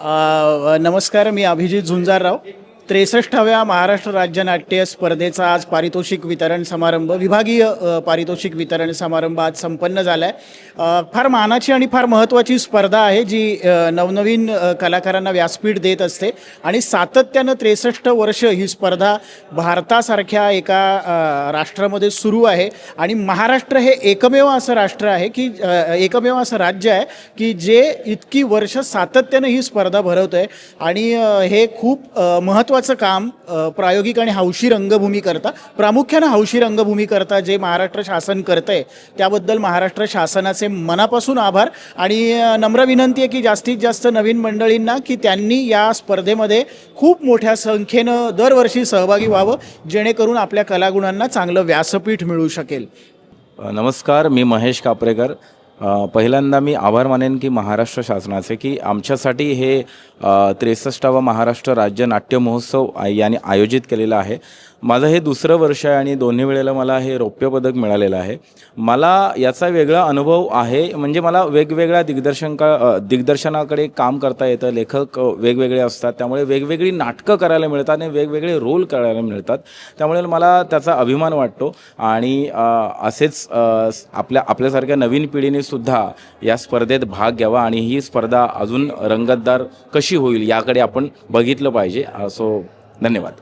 नमस्कार मी अभिजित झुंजारराव. त्रेसष्टाव्या महाराष्ट्र राज्य नाट्य स्पर्धेचा आज पारितोषिक वितरण समारंभ. विभागीय पारितोषिक वितरण समारंभ आज संपन्न झाला आहे फार मानाची आणि फार महत्त्वाची स्पर्धा आहे जी नवनवीन कलाकारांना व्यासपीठ देत असते. आणि सातत्यानं त्रेसष्ट वर्ष ही स्पर्धा भारतासारख्या एका राष्ट्रामध्ये सुरू आहे. आणि महाराष्ट्र हे एकमेव असं राष्ट्र आहे की एकमेव असं राज्य आहे की जे इतकी वर्ष सातत्यानं ही स्पर्धा भरवतं आहे आणि हे खूप महत्त्वाचं महत्त्वाचं काम प्रायोगिक आणि हौशी रंगभूमी करता. प्रामुख्यानं हौशी रंगभूमी करता जे महाराष्ट्र शासन करतं आहे त्याबद्दल महाराष्ट्र शासनाचे मनापासून आभार. आणि नम्र विनंती आहे की जास्तीत जास्त नवीन मंडळींना की त्यांनी या स्पर्धेमध्ये खूप मोठ्या संख्येनं दरवर्षी सहभागी व्हावं जेणेकरून आपल्या कलागुणांना चांगलं व्यासपीठ मिळू शकेल. नमस्कार मी महेश कापरेकर. पहिल्यांदा मी आभार मानेन की महाराष्ट्र शासनाचे की आमच्यासाठी हे त्रेसष्टावा महाराष्ट्र राज्य नाट्य महोत्सव याने आयोजित केलेला आहे. माझं हे दुसरं वर्ष आहे आणि दोन्ही वेळेला मला हे रौप्य पदक मिळालेलं आहे. मला याचा वेगळा अनुभव आहे म्हणजे मला वेगवेगळ्या दिग्दर्शनका दिग्दर्शनाकडे काम करता येतं लेखक वेगवेगळे असतात त्यामुळे वेगवेगळी नाटकं करायला मिळतात आणि वेगवेगळे रोल करायला मिळतात. त्यामुळे मला त्याचा अभिमान वाटतो आणि असेच आपल्या आपल्यासारख्या नवीन पिढीने सुद्धा या स्पर्धेत भाग घ्यावा आणि ही स्पर्धा अजून रंगतदार कशी होईल याकडे आपण बघितलं पाहिजे. सो धन्यवाद.